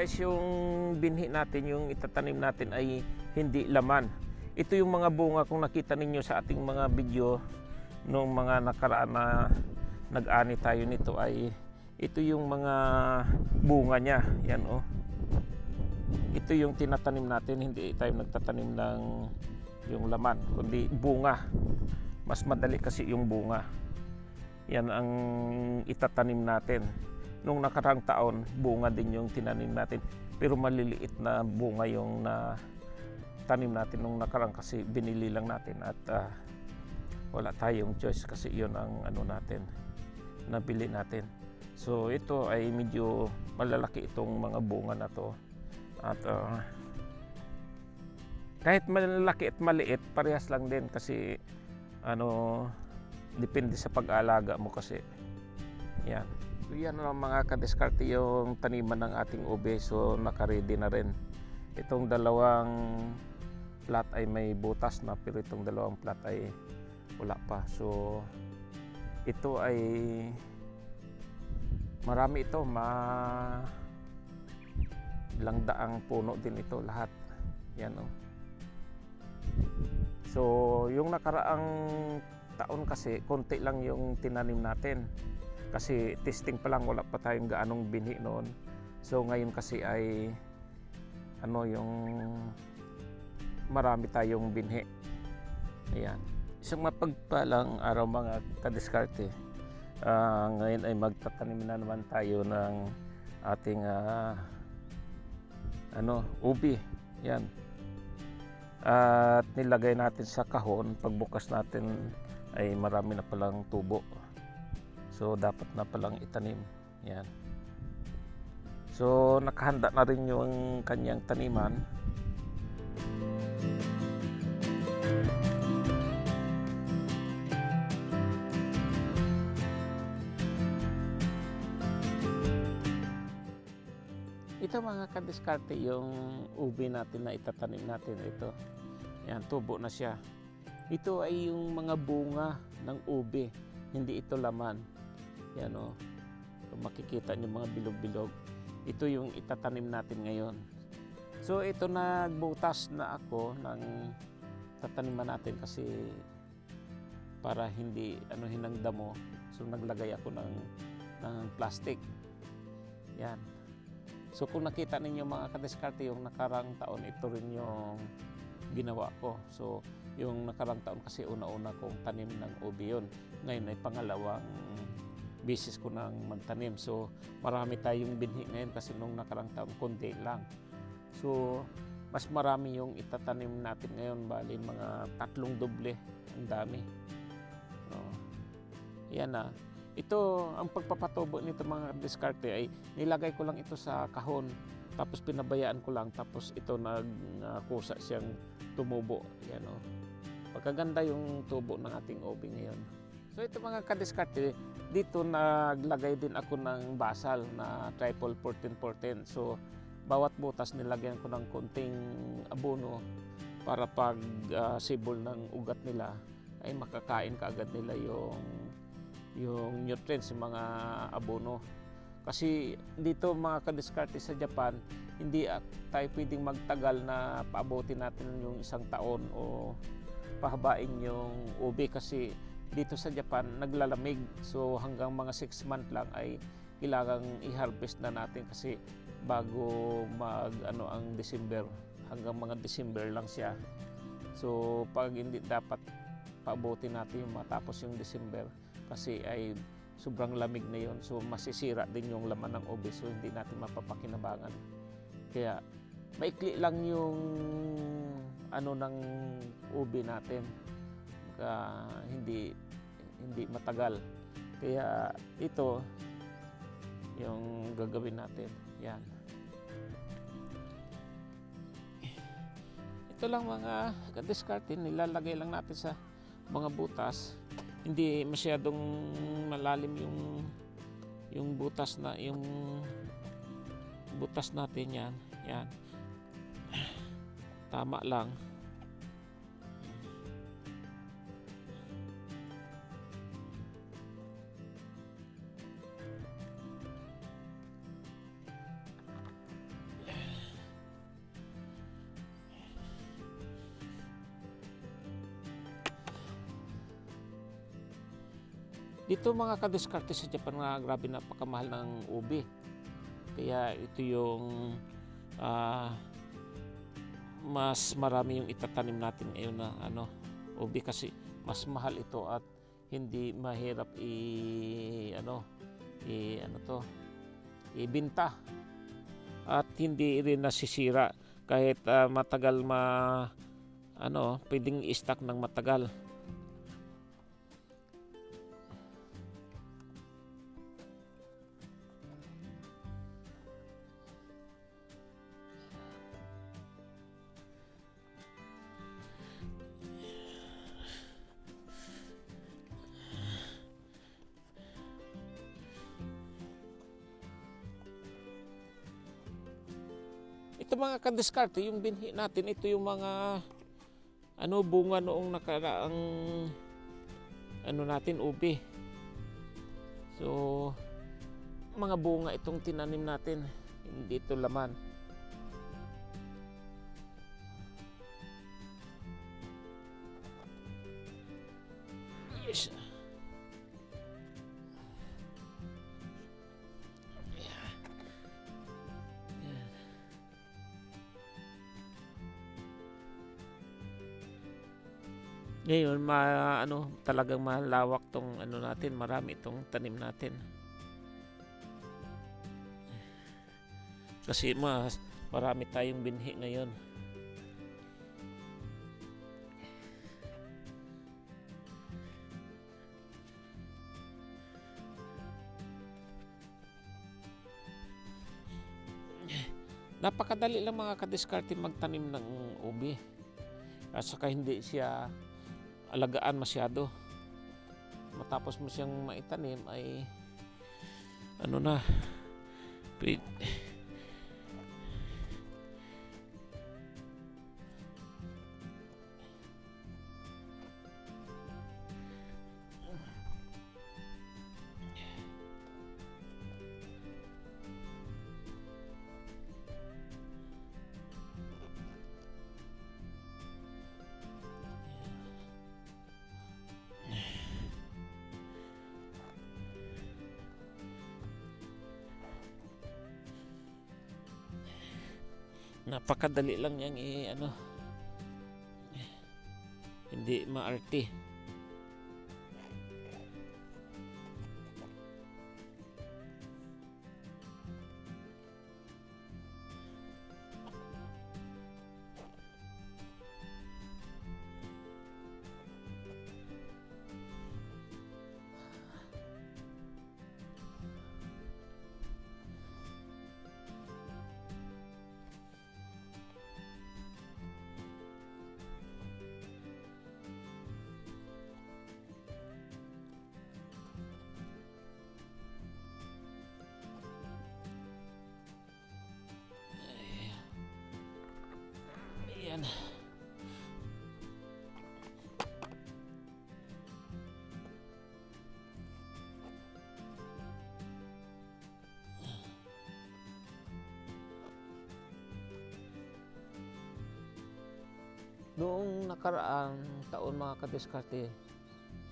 guys, yung binhi natin, yung itatanim natin ay hindi laman. Ito yung mga bunga kung nakita ninyo sa ating mga video nung mga nakaraan na nag-ani tayo nito ay ito yung mga bunga niya. Yan oh. Ito yung tinatanim natin, hindi tayo nagtatanim ng yung laman, kundi bunga. Mas madali kasi yung bunga. Yan ang itatanim natin. Nung nakarang taon, bunga din yung tinanim natin. Pero maliliit na bunga yung na tanim natin nung nakarang kasi binili lang natin at ah, wala tayong choice kasi yun ang ano natin nabili natin. So ito ay medyo malalaki itong mga bunga na to. At ah, kahit malalaki at maliit, parehas lang din kasi ano depende sa pag-aalaga mo kasi. Yan. So yan lang mga kadiskarte yung taniman ng ating ube. So nakaready na rin. Itong dalawang plat ay may butas na pero itong dalawang plat ay wala pa. So ito ay marami ito. Ma ilang daang puno din ito lahat. Yan oh. So yung nakaraang taon kasi konti lang yung tinanim natin kasi testing pa lang wala pa tayong gaanong binhi noon. So ngayon kasi ay ano yung marami tayong binhi. Ayan. Isang mapagpalang araw mga kadiskarte. Ah, ngayon ay magtatanim na naman tayo ng ating ah, ano ubi. Yan at nilagay natin sa kahon. Pagbukas natin ay marami na palang tubo so dapat na palang itanim. Yan. So nakahanda na rin yung kanyang taniman. Ito mga kadiskarte yung ubi natin na itatanim natin. Ito. Yan tubo na siya. Ito ay yung mga bunga ng ube hindi ito laman yan o Kung makikita niyo mga bilog-bilog ito yung itatanim natin ngayon. So ito nagbutas na ako ng tataniman natin kasi para hindi ano hinang damo. So naglagay ako ng ng plastic. Yan. So kung nakita ninyo mga kadiskarte yung nakarang taon, ito rin yung ginawa ko. So yung nakarang taon kasi una-una kong tanim ng ubi yun. Ngayon ay pangalawang bisis ko nang magtanim. So marami tayong binhi ngayon kasi nung nakarang taon konti lang. So mas marami yung itatanim natin ngayon. Bali mga tatlong doble. Ang dami. Oh. Yan na. Ito, ang pagpapatubo nito mga diskarte ay nilagay ko lang ito sa kahon tapos pinabayaan ko lang tapos ito nagkusa siyang tumubo. Yan o. Pagkaganda yung tubo ng ating obi ngayon. So ito mga kadiskarte, dito naglagay din ako ng basal na triple 1414. So bawat butas nilagyan ko ng konting abono para pag ah, sibol ng ugat nila ay makakain kaagad nila yung yung nutrients, yung mga abono. Kasi dito mga kadiskarte sa Japan, hindi tayo pwedeng magtagal na paabutin natin yung isang taon o pahabain yung ube kasi dito sa Japan naglalamig. So hanggang mga 6 month lang ay kailangang i-harvest na natin kasi bago mag ano ang December. Hanggang mga December lang siya. So pag hindi dapat paabutin natin yung matapos yung December kasi ay sobrang lamig na yon so masisira din yung laman ng ube. So hindi natin mapapakinabangan. Kaya maikli lang yung ano ng ube natin Kaya hindi hindi matagal. Kaya ito yung gagawin natin. Yan. Ito lang mga kadiskarte nilalagay lang natin sa mga butas. Hindi masyadong malalim yung yung butas na yung butas natin yan. Yan. Tama lang Dito mga kadiskarte sa Japan nga grabe napakamahal ng ubi. Kaya ito yung ah, mas marami yung itatanim natin ngayon na ano, ubi kasi mas mahal ito at hindi mahirap i ano i ano to ibenta at hindi rin nasisira kahit ah, matagal ma ano pwedeng i-stock ng matagal Ito mga kadiskarte, yung binhi natin, ito yung mga ano bunga noong nakaraang ano natin ubi. So mga bunga itong tinanim natin, hindi ito laman. Ngayon, ma, ano, talagang malawak tong ano natin, marami itong tanim natin. Kasi mas marami tayong binhi ngayon. Napakadali lang mga kadiskarte magtanim ng ubi. At saka hindi siya alagaan masyado. Matapos mo siyang maitanim ay ano na napakadali lang yang i ano hindi maarte Ayan. Noong nakaraang taon mga kadiskarte,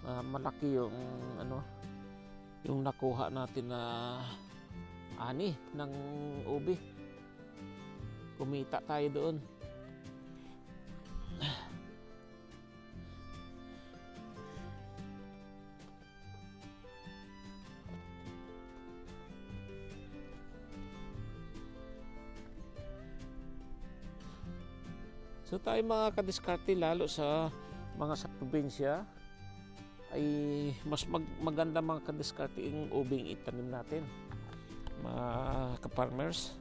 ah, malaki yung ano yung nakuha natin na ani ng ubi. Kumita tayo doon. So tayo mga kadiskarte lalo sa mga sa probinsya ay mas mag, maganda mga kadiskarte yung ubing itanim natin. Mga ka-farmers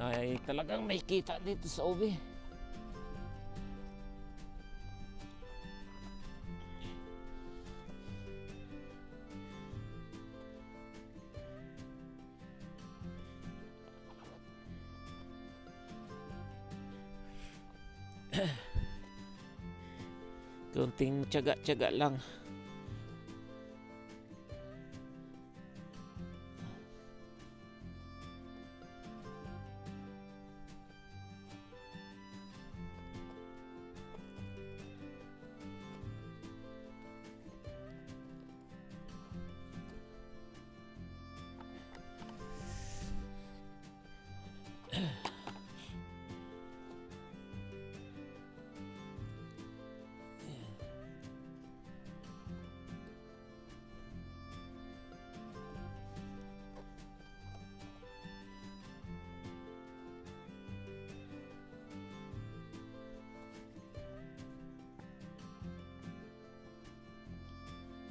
ay talagang may kita dito sa ubi. Kunting tiyaga-tiyaga lang.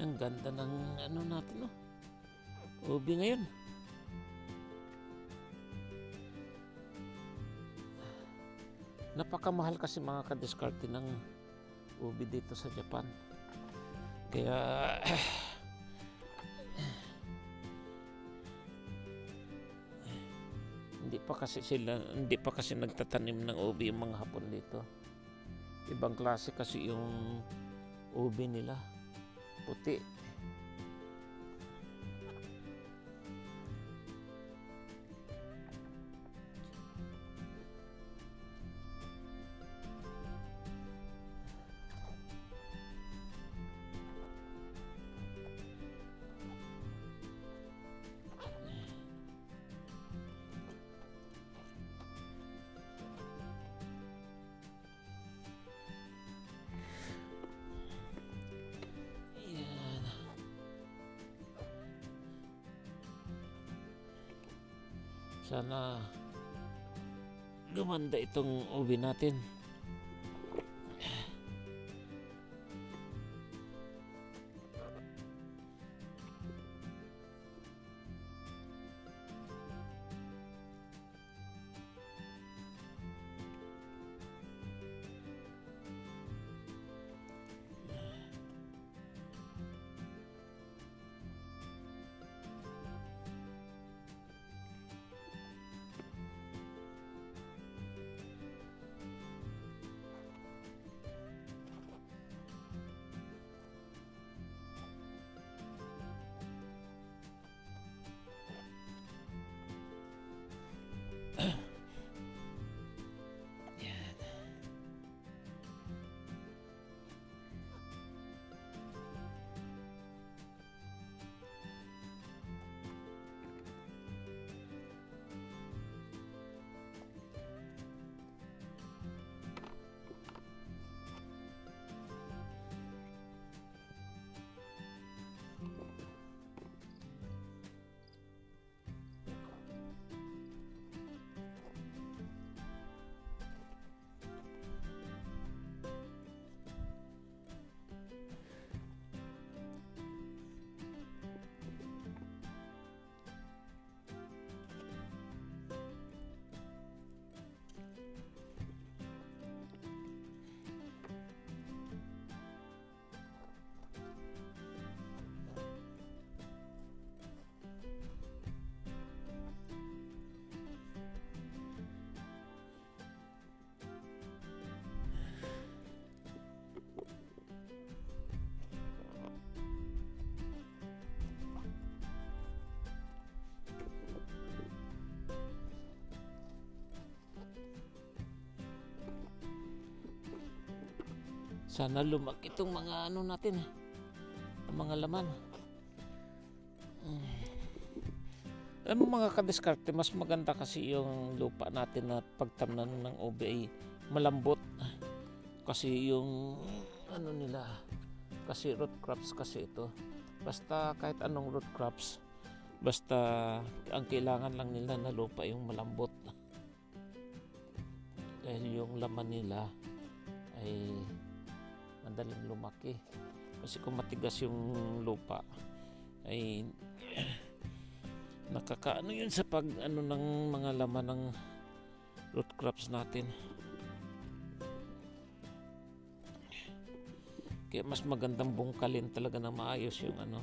Ang ganda ng ano natin, no? Ubi ngayon. Napakamahal kasi mga kadiskarte ng ubi dito sa Japan. Kaya hindi pa kasi sila hindi pa kasi nagtatanim ng ubi yung mga Hapon dito. Ibang klase kasi yung ubi nila. putih Sana gumanda itong ubi natin. Sana lumaki itong mga ano natin, ang mga laman. Mm. Alam mo mga kadiskarte, mas maganda kasi yung lupa natin na pagtamnan ng ay malambot. Kasi yung ano nila, kasi root crops kasi ito. Basta kahit anong root crops, basta ang kailangan lang nila na lupa yung malambot. Dahil yung laman nila ay madaling lumaki. Kasi kung matigas yung lupa ay nakakaano yun sa pag ano ng mga laman ng root crops natin. Kaya mas magandang bungkalin talaga na maayos yung ano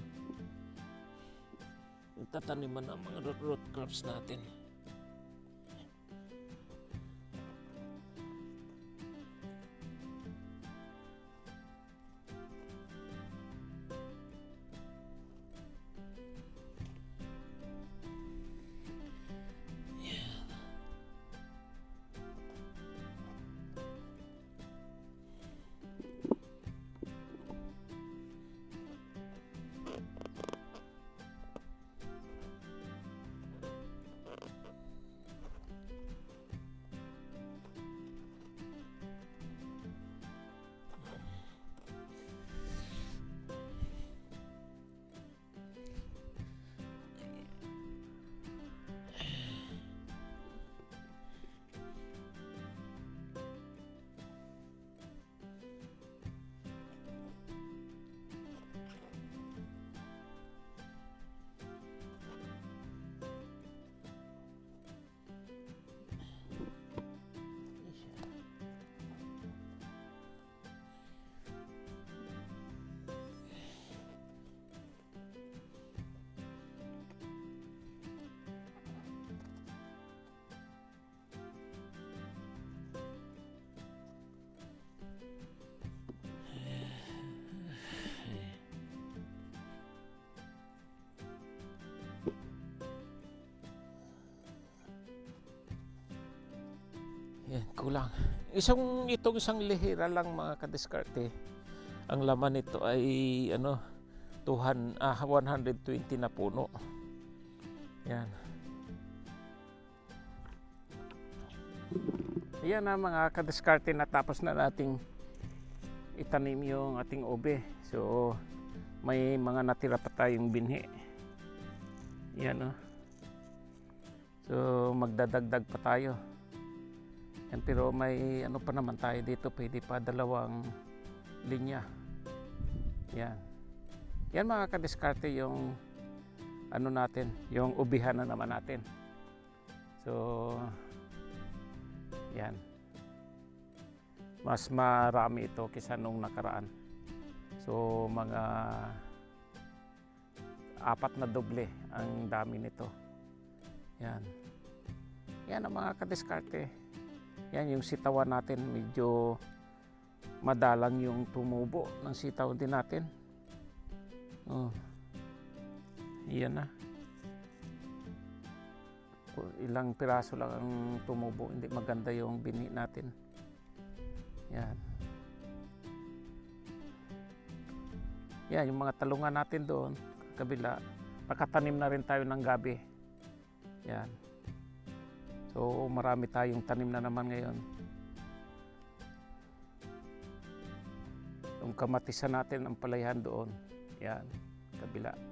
yung tataniman ng mga root, root crops natin. Yan, kulang. Isang itong isang lihira lang mga kadiskarte. Ang laman nito ay ano 200 ah, 120 na puno. Yan. Yan na mga kadiskarte na tapos na nating itanim yung ating ube. So may mga natira pa tayong binhi. Yan oh. So magdadagdag pa tayo. Yan, pero may ano pa naman tayo dito, pwede pa dalawang linya. Yan. Yan mga kadiskarte yung ano natin, yung ubihan na naman natin. So, yan. Mas marami ito kaysa nung nakaraan. So, mga apat na doble ang dami nito. Yan. Yan ang mga kadiskarte. Yan yung sitawan natin medyo madalang yung tumubo ng sitaw din natin. Oh. Yan na. Ilang piraso lang ang tumubo, hindi maganda yung bini natin. Yan. Yan, yung mga talungan natin doon, kabila, nakatanim na rin tayo ng gabi. Yan. So marami tayong tanim na naman ngayon. Yung kamatisan natin ang palayan doon. Yan, kabila.